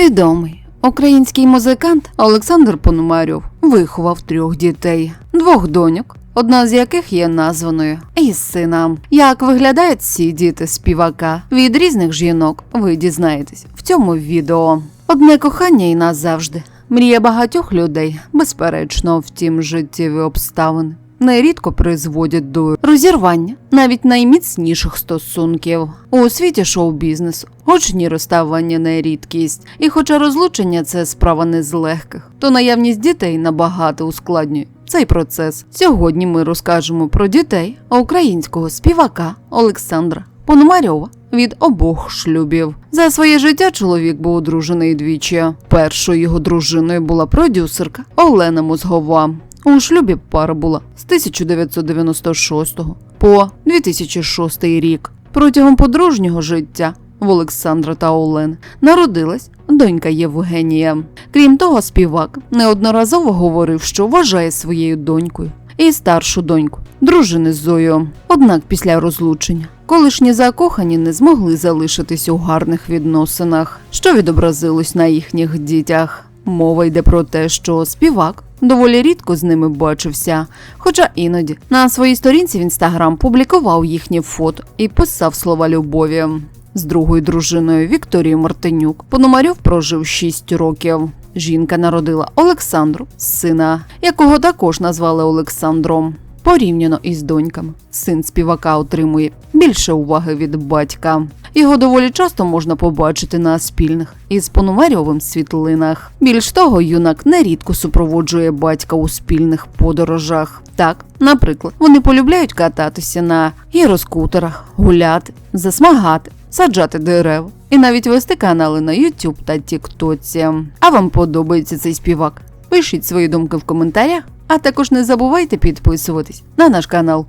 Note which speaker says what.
Speaker 1: Відомий український музикант Олександр Пономарьов виховав трьох дітей, двох доньок. Одна з яких є названою із сина. Як виглядають ці діти співака від різних жінок, ви дізнаєтесь в цьому відео. Одне кохання і назавжди. Мрія багатьох людей, безперечно, втім, життєві обставини нерідко призводять до розірвання навіть найміцніших стосунків у світі шоу-бізнесу. Гучні розставання не рідкість, і хоча розлучення це справа не з легких, то наявність дітей набагато ускладнює. Цей процес сьогодні ми розкажемо про дітей українського співака Олександра Пономарьова від обох шлюбів. За своє життя чоловік був одружений двічі. Першою його дружиною була продюсерка Олена Мозгова. У шлюбі пара була з 1996 по 2006 рік. Протягом подружнього життя в Олександра та Олени народилась донька Євгенія. Крім того, співак неодноразово говорив, що вважає своєю донькою і старшу доньку, дружини Зою. Однак після розлучення колишні закохані не змогли залишитись у гарних відносинах, що відобразилось на їхніх дітях. Мова йде про те, що співак доволі рідко з ними бачився, хоча іноді на своїй сторінці в інстаграм публікував їхні фото і писав слова любові. З другою дружиною Вікторією Мартинюк Пономарьов прожив 6 років. Жінка народила Олександру, сина, якого також назвали Олександром. Порівняно із доньками, син співака отримує більше уваги від батька. Його доволі часто можна побачити на спільних із Пономарьовим світлинах. Більш того, юнак нерідко супроводжує батька у спільних подорожах. Так, наприклад, вони полюбляють кататися на гіроскутерах, гуляти, засмагати, саджати дерева і навіть вести канали на YouTube та TikTok. А вам подобається цей співак? Пишіть свої думки в коментарях, а також не забувайте підписуватись на наш канал.